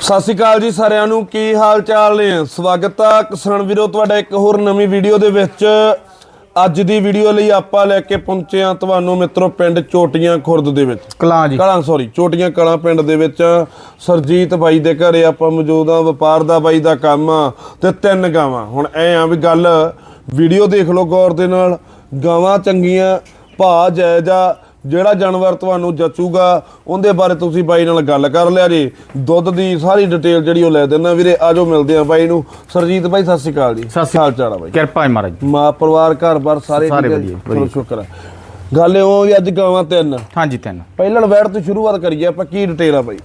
ਸਤਿ ਸ਼੍ਰੀ ਅਕਾਲ ਜੀ ਸਾਰਿਆਂ ਨੂੰ ਕੀ ਹਾਲ ਚਾਲ ਨੇ? ਸਵਾਗਤ ਆ ਕਿਸਾਨ ਵੀਰੋ ਤੁਹਾਡਾ ਇੱਕ ਹੋਰ ਨਵੀਂ ਵੀਡੀਓ ਦੇ ਵਿੱਚ। ਅੱਜ ਦੀ ਵੀਡੀਓ ਲਈ ਆਪਾਂ ਲੈ ਕੇ ਪਹੁੰਚੇ ਆ ਤੁਹਾਨੂੰ ਮਿੱਤਰੋ ਪਿੰਡ ਚੋਟੀਆਂ ਖੁਰਦ ਦੇ ਵਿੱਚ। ਕਲਾਂ ਜੀ। ਕਲਾਂ ਸੌਰੀ ਚੋਟੀਆਂ ਕਲਾਂ ਪਿੰਡ ਦੇ ਵਿੱਚ ਸਰਜੀਤ ਬਾਈ ਦੇ ਘਰੇ ਆਪਾਂ ਮੌਜੂਦ ਆ ਵਪਾਰ ਦਾ ਬਾਈ ਦਾ ਕੰਮ ਆ ਤੇ ਤਿੰਨ ਗਾਵਾਂ। ਹੁਣ ਐ ਆ ਵੀ ਗੱਲ ਵੀਡੀਓ ਦੇਖ ਲਓ ਗੌਰ ਦੇ ਨਾਲ ਗਾਵਾਂ ਚੰਗੀਆਂ ਭਾ ਜਾਇਜ਼ਾ ਜਿਹੜਾ ਜਾਨਵਰ ਤੁਹਾਨੂੰ ਜਚੂਗਾ ਉਹਦੇ ਬਾਰੇ ਤੁਸੀਂ ਬਾਈ ਨਾਲ ਗੱਲ ਕਰ ਲਿਆ ਜੀ। ਦੁੱਧ ਦੀ ਸਾਰੀ ਡਿਟੇਲ ਜਿਹੜੀ ਉਹ ਲੈ ਦੇਣਾ ਵੀਰੇ ਆਜੋ ਮਿਲਦੇ ਆ ਬਾਈ ਨੂੰ। ਸਰਜੀਤ ਬਾਈ ਸਤਿ ਸ਼੍ਰੀ ਅਕਾਲ ਜੀ। ਸਤਿ ਚਾਲ ਆ ਬਾਈ? ਕਿਰਪਾ ਹੈ ਮਹਾਰਾਜ ਮਾਂ ਪਰਿਵਾਰ ਘਰ-ਬਾਰ ਸਾਰੇ ਸਾਰੇ ਠੀਕ ਹੈ? ਵਧੀਆ, ਚਲੋ ਸ਼ੁਕਰ ਹੈ ਗੱਲ ਇਹ ਉਹ ਵੀ ਅੱਜ ਗਾਵਾਂ ਤਿੰਨ। ਹਾਂਜੀ ਤਿੰਨ। ਪਹਿਲਾਂ ਵੈੜ ਤੋਂ ਸ਼ੁਰੂਆਤ ਕਰੀਏ ਆਪਾਂ ਕੀ ਡਿਟੇਲ ਆ ਬਾਈ?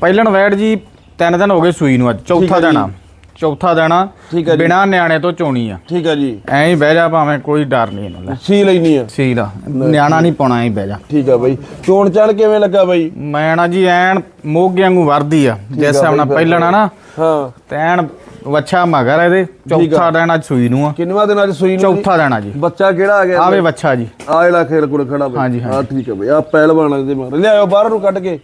ਪਹਿਲਣ ਵੈੜ ਜੀ ਤਿੰਨ ਦਿਨ ਹੋ ਗਏ ਸੂਈ ਨੂੰ ਅੱਜ। ਠੀਕ ਚੌਥਾ ਹੈ ਜੀ। ਦੇਣਾ ਚੌਥਾ ਦੇਣਾ ਠੀਕ ਹੈ ਜੀ। ਬਿਨਾ ਨਿਆਣੇ ਤੋਂ ਚੋਣੀ ਆ। ਠੀਕ ਹੈ ਜੀ। ਐਂ ਹੀ ਬਹਿ ਜਾ ਭਾਵੇਂ ਕੋਈ ਡਰ ਨਹੀਂ ਇਹਨਾਂ ਦਾ ਸੀ ਲੈਣੀ ਆ। ਸੀ ਦਾ ਨਿਆਣਾ ਨਹੀਂ ਪਾਉਣਾ ਐਂ ਹੀ ਬਹਿ ਜਾ। ਠੀਕ ਆ ਬਾਈ। ਚੋਣ ਚੜ ਕਿਵੇਂ ਲੱਗਾ ਬਾਈ? ਮੈਂ ਨਾ ਜੀ ਐਨ ਮੋਗੇ ਵਾਂਗੂ ਵਰਦੀ ਆ। ਜਿਸ ਨਾਲ ਪਹਿਲਣ ਨਾ ਹਾਂ। ਤੇ ਐਨ ਵੱਛਾ ਮਗਰ ਆ ਇਹਦੇ। ਚੌਥਾ ਦੇਣਾ ਸੂਈ ਨੂੰ ਆ। ਕਿੰਨਵਾ ਦਿਨ ਅੱਜ ਸੂਈ ਨੂੰ ਜੀ? ਚੌਥਾ ਦੇਣਾ ਜੀ। ਬੱਚਾ ਕਿਹੜਾ ਆ ਗਿਆ ਆਵੇ ਵੱਛਾ ਜੀ। ਆ ਜਿਹੜਾ ਖੇਲ ਕੋਲ ਖੜਾ ਬਾਈ। ਹਾਂਜੀ, ਹਾਂ ਠੀਕ ਆ ਬਾਈ। ਆ ਪਹਿਲਵਾਨ ਦੇ ਮਾਰ ਲਿਆਓ ਬਾਹਰ ਨੂੰ ਕੱਢ ਕੇ।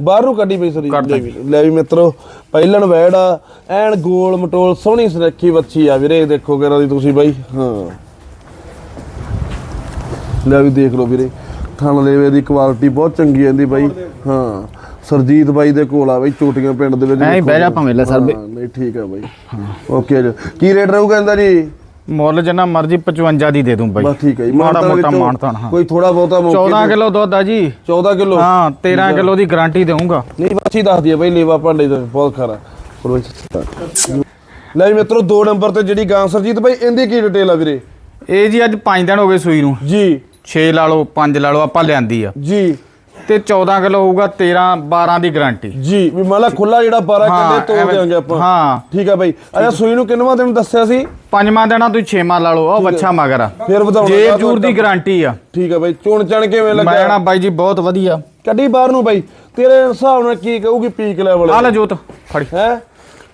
ਬਾਹਰ ਨੂੰ ਕੱਢੀ ਬਈ ਸਰੀ ਲੈ ਵੀ ਲੈ ਵੀ ਮਿੱਤਰੋ ਪਹਿਲਣ ਵੈੜ ਆ ਐਨ ਗੋਲ ਮਟੋਲ ਸੋਹਣੀ ਸੁਨੱਖੀ ਬੱਚੀ ਆ ਵੀਰੇ ਦੇਖੋ ਕਿਹੜਾ ਦੀ ਤੁਸੀਂ ਬਾਈ। ਹਾਂ। ਲੈ ਵੀ ਦੇਖ ਲਓ ਵੀਰੇ ਥਣ ਲੇਵੇ ਦੀ ਕੁਆਲਿਟੀ ਬਹੁਤ ਚੰਗੀ ਆਂਦੀ ਬਾਈ। ਹਾਂ। ਸਰਜੀਤ ਬਾਈ ਦੇ ਕੋਲ ਆ ਬਾਈ ਚੋਟੀਆਂ ਪਿੰਡ ਦੇ ਵਿੱਚ ਐਂ ਹੀ ਦੇਖੋ। ਬਹਿ ਜਾ ਭਾਵੇਂ ਲੈ ਸਰ ਹਾਂ, ਨਹੀਂ ਠੀਕ ਆ ਬਾਈ। ਓਕੇ ਜੀ। ਕੀ ਰੇਟ ਰਹੂਗਾ ਇਹਦਾ ਜੀ? ਮੁੱਲ ਜਿੰਨਾ ਮਰਜ਼ੀ 55 ਦੀ ਦੇ ਦੂੰ ਬਾਈ। ਬਸ ਠੀਕ ਹੈ ਜੀ। ਮਾੜਾ ਮੋਟਾ ਵਿੱਚੋਂ ਮਾਨਤਾਨ ਹਾਂ। ਕੋਈ ਥੋੜਾ ਬਹੁਤਾ ਮੌਕੇ 14 ਕਿਲੋ ਦੁੱਧ ਆ ਜੀ। 14 ਕਿਲੋ? ਹਾਂ 13 ਕਿਲੋ ਦੀ ਗਾਰੰਟੀ ਦੇਵਾਂਗਾ ਨਹੀਂ ਬੱਚੀ ਦੱਸਦੀ ਹੈ ਬਈ ਲੇਵਾ ਭਾਂਡੇ ਦਾ ਬਹੁਤ ਖਰਾ। ਕਰੋ ਜੀ। ਲੈ ਜੀ ਮਿੱਤਰੋ 2 ਨੰਬਰ ਤੇ ਜਿਹੜੀ ਗਾਂ ਸਰਜੀਤ ਬਾਈ ਇਹਦੀ ਕੀ ਡਿਟੇਲ ਆ ਵੀਰੇ? ਇਹ ਜੀ ਅੱਜ 5 ਦਿਨ ਹੋ ਗਏ ਸੂਈ ਨੂੰ। ਜੀ। 6 ਲਾ ਲਓ 5 ਲਾ ਲਓ ਆਪਾਂ ਲਿਆਂਦੀ ਆ। ਜੀ। ਤੇ 14 ਕਿਲੋ ਹੋਊਗਾ 13 12 ਦੀ ਗਾਰੰਟੀ। ਜੀ ਵੀ ਮਾਲਾ ਖੁੱਲਾ ਜਿਹੜਾ 12 ਕੰਡੇ ਤੋੜ ਦੇਾਂਗੇ ਆਪਾਂ। ਹਾਂ। ਠੀਕ ਆ ਬਾਈ। ਅੱਛਾ ਸੂਈ ਨੂੰ ਕਿੰਨਵਾ ਦਿਨ ਦੱਸਿਆ ਸੀ? ਪੰਜਵਾਂ ਦਿਨਾਂ ਤੁਸੀਂ ਛੇਵਾਂ ਲਾ ਲਓ ਉਹ ਬੱਚਾ ਮਗਰ ਆ। ਫਿਰ ਵਧਾਉਣਾ ਜੇ ਜੂਰ ਦੀ ਗਾਰੰਟੀ ਆ। ਠੀਕ ਆ ਬਾਈ ਚੋਣ ਚਣ ਕਿਵੇਂ ਮੈਂ ਲੱਗਾ ਨਾ ਬਾਈ ਜੀ ਬਹੁਤ ਵਧੀਆ। ਕੱਢੀ ਬਾਹਰ ਨੂੰ ਬਾਈ। ਤੇਰੇ ਹਿਸਾਬ ਨਾਲ ਕੀ ਕਹੂਗੀ ਪੀਕ ਲੈਵਲ ਆ ਲੈ ਜੋਤ ਫੜੀ। ਹੈ?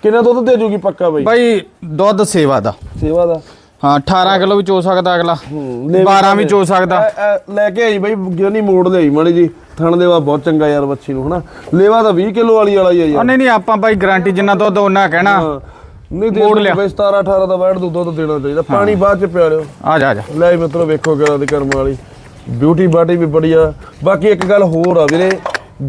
ਕਿੰਨਾ ਦੁੱਧ ਦੇ ਜੂਗੀ ਪੱਕਾ ਬਾਈ? ਬਾਈ ਦੁੱਧ ਸੇਵਾ ਦਾ। ਸੇਵਾ ਦਾ? ਹਾਂ 18 ਕਿਲੋ ਵੀ ਚੋ ਸਕਦਾ ਅਗਲਾ। ਲੈ 12 ਵੀ ਚੋ ਸਕਦਾ। ਲੈ ਕੇ ਆਈ ਬਾਈ ਗਿਆਨੀ ਮੋੜ ਲਈ ਮਾੜੀ ਜੀ। ਥਣ ਦੇਵਾ ਬਹੁਤ ਚੰਗਾ ਯਾਰ ਬੱਚੀ ਨੂੰ ਹਨਾ? ਲੇਵਾ ਤਾਂ 20 ਕਿਲੋ ਵਾਲੀ ਵਾਲਾ ਹੀ ਆ ਯਾਰ। ਨਹੀਂ ਨਹੀਂ ਆਪਾਂ ਬਾਈ ਗਾਰੰਟੀ ਜਿੰਨਾ ਦੁੱਧ ਉਹਨਾਂ ਕਹਿਣਾ। ਹਾਂ। ਨਹੀਂ ਦੇ ਮੋੜ ਲਿਆ। ਬਈ 17 18 ਦਾ ਵੈਟ ਦੁੱਧ ਦੇਣਾ ਚਾਹੀਦਾ। ਪਾਣੀ ਬਾਅਦ ਚ ਪਿਆ ਲਿਓ ਆ ਜਾ ਆ ਜਾ। ਲੈ ਮਿੱਤਰੋ ਵੇਖੋ ਕਿਹੜਾ ਦੀ ਕਰਮ ਵਾਲੀ। ਬਿਊਟੀ ਬਾਡੀ ਵੀ ਬੜੀ ਆ। ਬਾਕੀ ਇੱਕ ਗੱਲ ਹੋਰ ਆ ਵੀਰੇ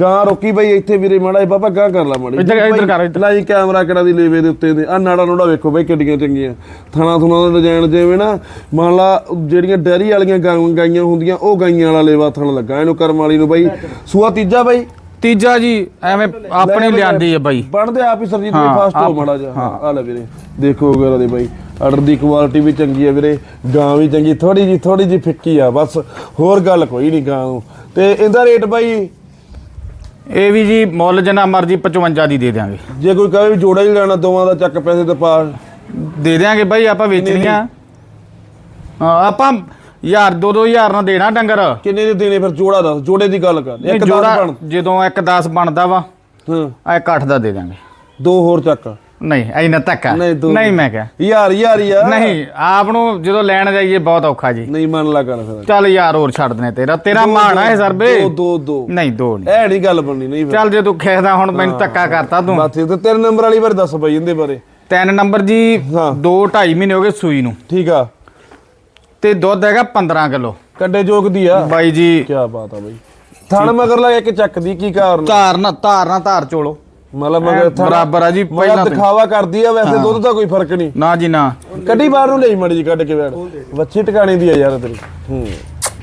ਗਾਂ ਰੋਕੀ ਬਈ ਇੱਥੇ ਵੀਰੇ ਮਾੜਾ ਜਿਹਾ ਬਾਬਾ ਗਾਂ ਕਰ ਲਾ ਮਾੜੀ ਇੱਧਰ- ਇੱਧਰ ਕਰ, ਇੱਧਰ। ਲੈ ਜੀ ਕੈਮਰਾ ਕਿਹੜਾ ਦੀ ਲੇਵੇ ਦੇ ਉੱਤੇ ਦੇ ਆ ਨਾੜਾ ਨੂੜਾ ਵੇਖੋ ਬਈ ਕਿੱਡੀਆਂ ਚੰਗੀਆਂ। ਥਣਾ ਥੁਣਾ ਦਾ ਡਿਜ਼ਾਈਨ ਜਿਵੇਂ ਨਾ ਮੰਨ ਲਾ ਜਿਹੜੀਆਂ ਡੈਰੀ ਵਾਲੀਆਂ ਗਾਂ- ਗਾਈਆਂ ਹੁੰਦੀਆਂ ਉਹ ਗਾਈਆਂ ਵਾਲਾ ਲੇਵਾ ਥਣ ਲੱਗਾ ਇਹਨੂੰ ਕਰਮ ਵਾਲੀ ਨੂੰ ਬਈ। ਸੂਆ ਤੀਜਾ ਬਈ? ਤੀਜਾ ਜੀ ਐਵੇਂ ਆਪਣੀ ਲਿਆਂਦੀ ਆ ਬਾਈ। ਬਣਦੇ ਆਪ ਹੀ ਸਰਜੀਤ ਹਾਂ, ਫਾਸਟ ਹੋ ਮਾੜਾ ਜਿਹਾ। ਆ ਲੈ ਵੀਰੇ ਦੇਖੋ ਵਗੈਰਾ ਦੇ ਬਾਈ। ਆਰਡਰ ਦੀ ਕੁਆਲਿਟੀ ਵੀ ਚੰਗੀ ਆ ਵੀਰੇ ਗਾਂ ਵੀ ਚੰਗੀ ਥੋੜੀ ਜੀ ਥੋੜੀ ਜੀ ਫਿੱਕੀ ਆ ਬਸ ਹੋਰ ਗੱਲ ਕੋਈ ਨਹੀਂ ਗਾਂ ਨੂੰ। ਤੇ ਇਹਦਾ ਰੇਟ ਬਾਈ ਇਹ ਵੀ ਜੀ ਮੁੱਲ ਜਿੰਨਾ ਮਰਜ਼ੀ 55 ਦੀ ਦੇ ਦਿਆਂਗੇ। ਜੇ ਕੋਈ ਕਹੇ ਵੀ ਜੋੜਾ ਹੀ ਲੈਣਾ ਦੋਵਾਂ ਦਾ ਚੱਕ ਪੈਸੇ ਤੇ ਪਾ। ਦੇ ਦਿਆਂਗੇ ਬਾਈ ਆਪਾਂ ਵੇਚਣੀਆਂ। ਹਾਂ ਆਪਾਂ ਯਾਰ ਦੋ ਦੋ ਹਜ਼ਾਰ ਨਾਲ ਦੇਣਾ ਡੰਗਰ। ਕਿੰਨੇ ਦੇ ਦੇਣੇ ਫਿਰ ਜੋੜਾ ਦਾ ਜੋੜੇ ਦੀ ਗੱਲ ਕਰ। ਇੱਕ ਜੋੜਾ ਦਸ ਬਣ। ਜਦੋਂ ਇੱਕ 10 ਬਣਦਾ ਵਾ ਹਾਂ। ਆ ਇੱਕ 8 ਦਾ ਦੇ ਦਿਆਂਗੇ। ਦੋ ਹੋਰ ਚੱਕ। ਨਹੀਂ ਐਨਾ ਧੱਕਾ। ਨਹੀਂ, ਮੈਂ ਕਿਹਾ। ਯਾਰ ਯਾਰ ਯਾਰ। ਨਹੀਂ ਆਪ ਨੂੰ ਜਦੋਂ ਲੈਣ ਜਾਈਏ ਬਹੁਤ ਔਖਾ ਜੀ। ਨਹੀਂ ਮੰਨ ਲਾ ਕਰ ਫਿਰ। ਚੱਲ ਯਾਰ ਹੋਰ ਛੱਡ ਦਨੇ ਤੇਰਾ। ਤੇਰਾ ਮਾਣ ਇਹ ਸਰਬੇ ਦੋ ਦੋ ਦੋ। ਨਹੀਂ ਦੋ ਨਹੀਂ। ਐ ਨਹੀਂ ਗੱਲ ਬਣਨੀ ਨਹੀਂ ਫਿਰ। ਚੱਲ ਜੇ ਤੂੰ ਖੇਸਦਾ ਹੁਣ ਮੈਨੂੰ ਧੱਕਾ ਕਰਤਾ ਤੂੰ। ਬਾਤ ਤੇ ਤਿੰਨ ਨੰਬਰ ਵਾਲੀ ਬਾਰੇ ਦੱਸ ਬਾਈ ਇਹਦੇ ਬਾਰੇ। ਤਿੰਨ ਨੰਬਰ ਜੀ ਹਾਂ। 2 2.5 ਮਹੀਨੇ ਹੋ ਗਏ ਸੂਈ ਨੂੰ। ਠੀਕ ਆ। ਤੇ ਦੁੱਧ ਹੈਗਾ 15 ਕਿਲੋ। ਕੱਡੇ ਜੋਗ ਦੀ ਆ। ਬਾਈ ਜੀ। ਕੀ ਬਾਤ ਆ ਬਾਈ। ਥਣ ਮਗਰ ਲਾ ਕੇ ਚੱਕਦੀ ਕੀ ਕਾਰਨ ਧਾਰ ਨਾ ਧਾਰ ਨਾ ਧਾਰ ਚੋਲੋ। ਮਤਲਬ ਮਗਰ ਬਰਾਬਰ ਆ ਜੀ ਪਹਿਲਾਂ ਹੀ। ਦਿਖਾਵਾ ਕਰਦੀ ਆ ਵੈਸੇ ਦੁੱਧ ਦਾ ਕੋਈ ਫ਼ਰਕ ਨਹੀਂ। ਨਾ ਜੀ ਨਾ। ਕੱਢੀ ਬਾਹਰ ਨੂੰ ਲਈ ਮੜੀ ਜੀ ਕੱਢ ਕੇ ਬੈਠ। ਬੱਚੀ ਟਿਕਾਣੇ ਦੀ ਆ ਯਾਰ ਤੇਰੀ। ਹੂੰ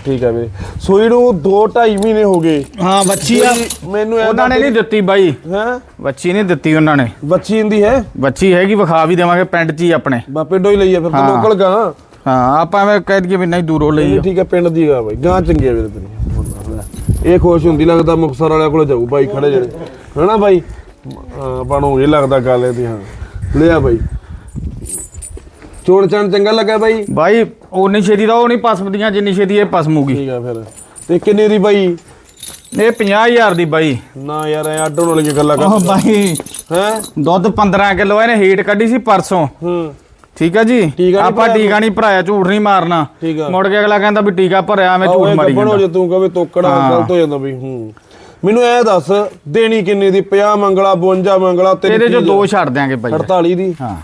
ਠੀਕ ਆ ਵੀਰੇ ਸੂਈ ਨੂੰ 2 2.5 ਮਹੀਨੇ ਹੋ ਗਏ। ਹਾਂ ਬੱਚੀ ਆ। ਮੈਨੂੰ ਉਹਨਾਂ ਨੇ ਨਹੀਂ ਦਿੱਤੀ ਬਾਈ। ਹੈ? ਬੱਚੀ ਨਹੀਂ ਦਿੱਤੀ ਉਹਨਾਂ ਨੇ। ਬੱਚੀ ਇੰਦੀ ਹੈ? ਬੱਚੀ ਹੈਗੀ ਵਿਖਾ ਵੀ ਦੇਵਾਂਗੇ ਪਿੰਡ 'ਚ ਹੀ ਆਪਣੇ। ਬਾਪੇ ਡੋਈ ਲਈ ਆ ਫਿਰ ਤਾਂ ਹਾਂ। ਲੋਕਲ ਗਾਂ। ਹਾਂ ਆਪਾਂ ਐਵੇਂ ਕਹਿ ਦਈਏ ਵੀ ਨਹੀਂ ਦੂਰੋਂ ਲਈ। ਠੀਕ ਆ ਪਿੰਡ ਦੀ ਗਾਂ ਬਾਈ। ਗਾਂ ਚੰਗੀ ਆ ਵੀਰੇ ਤੇਰੀ। ਇਹ ਖੁਸ਼ ਹੁੰਦੀ ਲੱਗਦਾ ਮੁਕਸਰ ਵਾਲਿਆਂ ਕੋਲ ਜਾਊ ਬਾਈ ਖੜੇ ਜਿਹੜੇ। ਹਨਾ ਬਾਈ? ਹਾਂ, ਆਪਾਂ ਨੂੰ ਇਹ ਲੱਗਦਾ ਗੱਲ ਇਹਦੀ ਹਾਂ। ਲਿਆ ਬਾਈ। ਚੋਣ ਚਣ ਚੰਗਾ ਲੱਗਾ ਬਾਈ? ਬਾਈ ਉਨੀ ਛੇਤੀ ਦਾ ਉਹ ਨਹੀਂ ਪਸਮਦੀਆਂ ਜਿੰਨੀ ਛੇਤੀ ਇਹ ਪਸਮੂਗੀ। ਠੀਕ ਆ ਫਿਰ। ਤੇ ਕਿੰਨੇ ਦੀ ਬਾਈ? ਇਹ 50000 ਦੀ ਬਾਈ। ਨਾ ਯਾਰ ਐ ਅੱਡੋਂ ਵਾਲੀਆਂ ਗੱਲਾਂ ਉਹ ਕਰ ਬਾਈ ਹੈ? ਦੁੱਧ 15 ਕਿਲੋ ਇਹਨੇ ਹੀਟ ਕੱਢੀ ਸੀ ਪਰਸੋਂ। ਹੂੰ। ਠੀਕ ਆ ਜੀ? ਟੀਕਾ ਨੀ ਆਪਾਂ ਭਰਾਇਆ ਟੀਕਾ ਨਹੀਂ ਭਰਾਇਆ ਝੂਠ ਨਹੀਂ ਮਾਰਨਾ। ਠੀਕ ਆ। ਮੁੜ ਕੇ ਅਗਲਾ ਕਹਿੰਦਾ ਵੀ ਟੀਕਾ ਭਰਿਆ ਮੈਂ ਝੂਠ ਮਾਰੀ ਗੱਬਣ ਹੋ ਜਾਂਦਾ। ਜੇ ਤੂੰ ਕਹੇ ਤੋਕੜਾ ਹਾਂ। ਗਲਤ ਹੋ ਜਾਂਦਾ ਬਈ ਹੂੰ। ਮੈਨੂੰ ਐ ਦੱਸ ਦੇਣੀ ਕਿੰਨੇ ਦੀ? 50 ਮੰਗਲਾ 52 ਮੰਗਲਾ ਤੇ ਇਹਦੇ ਚੋਂ ਦੋ ਛੱਡ ਦਿਆਂਗੇ ਬਾਈ 48 ਦੀ? ਹਾਂ।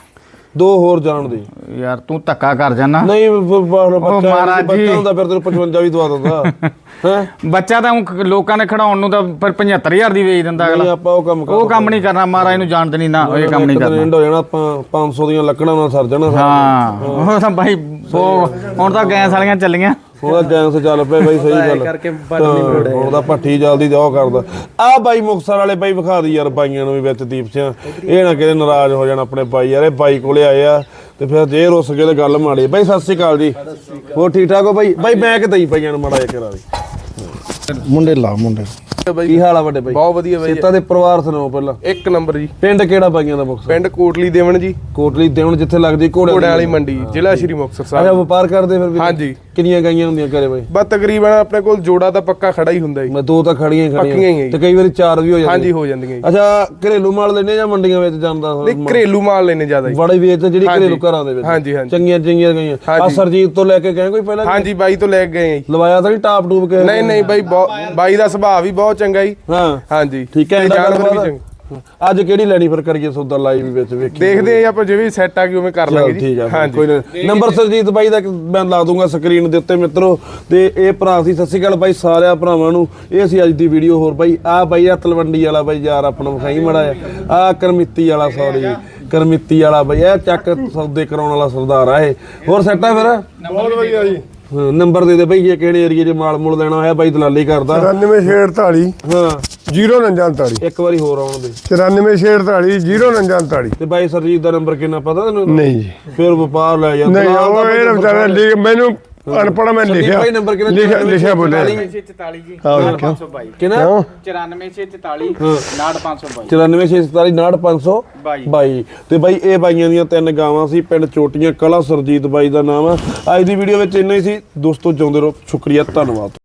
ਦੋ ਹੋਰ ਜਾਣ ਦੇ। ਯਾਰ ਤੂੰ ਧੱਕਾ ਕਰ ਜਾਣਾ ਨਹੀਂ ਬੱਚਾ ਮਹਾਰਾਜ ਜੀ। ਬੱਚਾ ਹੁੰਦਾ ਫਿਰ ਤੈਨੂੰ 55 ਵੀ ਦਵਾ ਦਿੰਦਾ। ਹੈ? ਬੱਚਾ ਤਾਂ ਲੋਕਾਂ ਨੇ ਖੜਾਉਣ ਨੂੰ ਤਾਂ ਪਰ 75000 ਦੀ ਵੇਚ ਦਿੰਦਾ ਨਹੀਂ ਅਗਲਾ ਆਪਾਂ ਉਹ ਕੰਮ ਉਹ ਕੰਮ ਨਹੀਂ ਕਰਨਾ ਮਹਾਰਾਜ ਨੂੰ ਜਾਣਦੇ ਨਹੀਂ ਨਾ ਇਹ ਕੰਮ ਨਹੀਂ ਕਰਨਾ। ਐਂਡ ਹੋ ਜਾਣਾ ਆਪਾਂ 500 ਦੀਆਂ ਲੱਕੜਾਂ ਨਾਲ ਸਰ ਜਾਣਾ ਹਾਂ। ਉਹ ਤਾਂ ਉਹ ਹੁਣ ਤਾਂ ਗੈਸ ਵਾਲੀਆਂ ਚੱਲੀਆਂ। ਉਹਦਾ ਗੈਂਸ ਚੱਲ ਪਿਆ ਬਾਈ ਸਹੀ ਗੱਲ। ਕਰਕੇ ਬਟ ਨਹੀਂ ਹਾਂ, ਹੁਣ ਤਾਂ ਭੱਠੀ ਜਲਦੀ ਉਹ ਕਰਦਾ। ਆ ਬਾਈ ਮੁਕਸਰ ਵਾਲੇ ਬਾਈ ਵਿਖਾ ਦੀ ਯਾਰ ਬਾਈਆਂ ਨੂੰ ਵੀ ਵਿੱਚ ਦੀਪ ਸਿੰਘ। ਇਹ ਨਾ ਕਿਤੇ ਨਾਰਾਜ਼ ਹੋ ਜਾਣ ਆਪਣੇ ਬਾਈ ਯਾਰ ਇਹ ਬਾਈ ਕੋਲੇ ਆਏ ਆ ਤੇ ਫਿਰ ਜੇ ਰੁੱਸ ਗਏ ਤੇ ਗੱਲ ਮਾੜੀ ਬਾਈ ਸਤਿ ਸ਼੍ਰੀ ਅਕਾਲ ਜੀ। ਹੋਰ ਠੀਕ ਠਾਕ ਹੋ ਬਾਈ? ਬਾਈ ਮੈਂ ਕਿਤੇ ਹੀ ਬਾਈਆਂ ਨੂੰ ਮਾੜਾ ਜਿਹਾ ਕਰਾ ਦੇ। ਮੁੰਡੇ ਲਾ ਮੁੰਡੇ। ਕੀ ਹਾਲ ਆ ਵੱਡੇ ਬਾਈ? ਬਹੁਤ ਵਧੀਆ ਬਾਈ। ਸੇਤਾ ਦੇ ਪਰਿਵਾਰ ਸੁਣਾਓ ਪਹਿਲਾਂ। ਇੱਕ ਨੰਬਰ ਜੀ। ਪਿੰਡ ਕਿਹੜਾ ਬਾਈਆਂ ਦਾ ਮੁਕਸਰ ਪਿੰਡ ਕੋਟਲੀ ਦੇਵਨ ਜੀ। ਕੋਟਲੀ ਦੇਵਣ ਜਿੱਥੇ ਲੱਗਦੀ ਘੋੜੇ ਘੋੜਿਆਂ ਵਾਲੀ ਮੰਡੀ। ਜ਼ਿਲ੍ਹਾ ਸ਼੍ਰੀ ਮੁਕਤਸਰ ਅੱਛਾ ਸਾਹਿਬ ਵਪਾਰ ਕਰਦੇ ਫਿਰ ਵੀ? ਹਾਂਜੀ। ਕਿੰਨੀਆਂ ਗਾਈਆਂ ਹੁੰਦੀਆਂ ਘਰੇ ਬਾਈ? ਬਸ ਤਕਰੀਬਨ ਆਪਣੇ ਕੋਲ ਜੋੜਾ ਤਾਂ ਪੱਕਾ ਖੜਾ ਹੀ ਹੁੰਦਾ ਜੀ। ਮੈਂ ਦੋ ਤਾਂ ਖੜੀਆਂ ਹੀ ਪੱਕੀਆਂ ਹੀ ਖੜੀਆਂ ਤੇ ਕਈ ਵਾਰੀ ਚਾਰ ਵੀ ਹੋ ਜਾਂਦੀਆਂ। ਹਾਂਜੀ ਹੋ ਜਾਂਦੀਆਂ ਜੀ। ਅੱਛਾ ਘਰੇਲੂ ਮਾਲ ਲੈਣੇ ਜਾਂ ਮੰਡੀਆਂ ਵਿੱਚ ਜਾਂਦਾ ਨਹੀਂ ਘਰੇਲੂ ਮਾਲ ਲੈਨੇ ਜ਼ਿਆਦਾ ਜੀ। ਬੜੇ ਵੇਚ ਜਿਹੜੀ ਹਾਂਜੀ। ਘਰੇਲੂ ਘਰਾਂ ਦੇ ਵਿੱਚ। ਹਾਂਜੀ ਹਾਂਜੀ। ਚੰਗੀਆਂ ਚੰਗੀਆਂ ਗਈਆਂ। ਆ ਹਾਂਜੀ। ਸਰਜੀਤ ਤੋਂ ਲੈ ਕੇ ਗਏ ਕੋਈ ਪਹਿਲਾਂ? ਹਾਂਜੀ ਬਾਈ ਤੋਂ ਲੈ ਕੇ ਗਏ ਆ ਜੀ। ਲਵਾਇਆ ਤਾਂ ਨਹੀਂ ਟਾਪ ਟੂਪ ਕੇ ਨਹੀਂ ਨਹੀਂ ਬਾਈ ਬਹੁਤ- ਬਾਈ ਦਾ ਸੁਭਾਅ ਵੀ ਬਹੁਤ ਚੰਗਾ ਜੀ। ਹਾਂ। ਹਾਂਜੀ। ਠੀਕ ਹੈ ਤੇ ਇਹਦਾ ਜਾਨਵਰ ਵੀ ਗੱਲਬਾਤ। ਚੰਗੇ। ਅੱਜ ਕਿਹੜੀ ਲੈਣੀ ਫਿਰ ਕਰੀਏ ਸੌਦਾ ਲਾਈਵ ਵਿੱਚ ਵੇਖੀ ਦੇਖਦੇ ਆ ਜੀ ਆਪਾਂ ਜਿਵੇਂ ਸੈੱਟ ਆ ਗਈ ਉਵੇਂ ਕਰ ਲਾਂਗੇ ਜੀ। ਕੋਈ ਨਾ। ਨੰਬਰ ਸਰਜੀਤ ਬਾਈ ਦਾ ਮੈਂ ਲਾ ਦੂੰਗਾ ਸਕਰੀਨ ਦੇ ਉੱਤੇ ਮਿੱਤਰੋ। ਤੇ ਇਹ ਭਰਾ ਸੀ ਸਤਿ ਸ਼੍ਰੀ ਅਕਾਲ ਬਾਈ ਸਾਰਿਆਂ ਭਰਾਵਾਂ ਨੂੰ। ਇਹ ਸੀ ਅੱਜ ਦੀ ਵੀਡੀਓ ਹੋਰ ਬਾਈ। ਆ ਬਾਈ ਆ ਤਲਵੰਡੀ ਵਾਲਾ ਬਾਈ ਯਾਰ ਆਪਣਾ ਵਿਖਾਈ ਮੜਾ ਆ ਆ ਕਰਮਿੱਤੀ ਵਾਲਾ ਸੌਰੀ ਕਰਮਿੱਤੀ ਵਾਲਾ ਬਾਈ ਇਹ ਚੱਕ ਸੌਦੇ ਕਰਾਉਣ ਵਾਲਾ ਸਰਦਾਰ ਆ ਇਹ। ਹੋਰ ਸੈੱਟ ਆ ਫਿਰ? ਬਹੁਤ ਵਧੀਆ ਜੀ। ਹਾਂ, ਨੰਬਰ ਦੇ ਦੇ ਬਈ ਜੇ ਕਿਹੜੇ ਏਰੀਏ 'ਚ ਮਾਲ ਮੂਲ ਲੈਣਾ ਹੋਇਆ ਬਾਈ ਦਲਾਲੀ ਕਰਦਾ। 94648 ਹਾਂ। 0949 ਇੱਕ ਵਾਰੀ ਹੋਰ ਆਉਣ ਦੇ। 94648 0949 ਤੇ ਬਾਈ ਸਰਜੀਤ ਦਾ ਨੰਬਰ ਕਿੰਨਾ ਪਤਾ ਤੈਨੂੰ? ਨਹੀਂ। ਜੀ ਫਿਰ ਵਪਾਰ ਲੈ ਜਾ। ਨਹੀਂ ਉਹ ਇਹ ਵਿਚਾਰਾ ਮੈਨੂੰ ਅਨਪੜਾ ਮੈਂ ਲਿਖਿਆ। ਬਾਈ ਨੰਬਰ ਕਿੰਨਾ ਲਿਖਿਆ ਲਿਖਿਆ ਬੋਲਿਆ। 44 ਜੀ। ਆਹ। ਵੇਖਿਓ 522 ਕਿੰਨਾ ਕਿਉਂ? 94644 90522 94647 ਬਾਈ। ਤੇ ਬਾਈ ਇਹ ਬਾਈਆਂ ਦੀਆਂ ਤਿੰਨ ਗਾਵਾਂ ਸੀ ਪਿੰਡ ਚੋਟੀਆਂ ਕਲਾ ਸਰਜੀਤ ਬਾਈ ਦਾ ਨਾਮ ਆ। ਅੱਜ ਦੀ ਵੀਡੀਓ ਵਿੱਚ ਇੰਨਾ ਹੀ ਸੀ। ਦੋਸਤੋ ਜਿਉਂਦੇ ਰਹੋ। ਸ਼ੁਕਰੀਆ ਧੰਨਵਾਦ।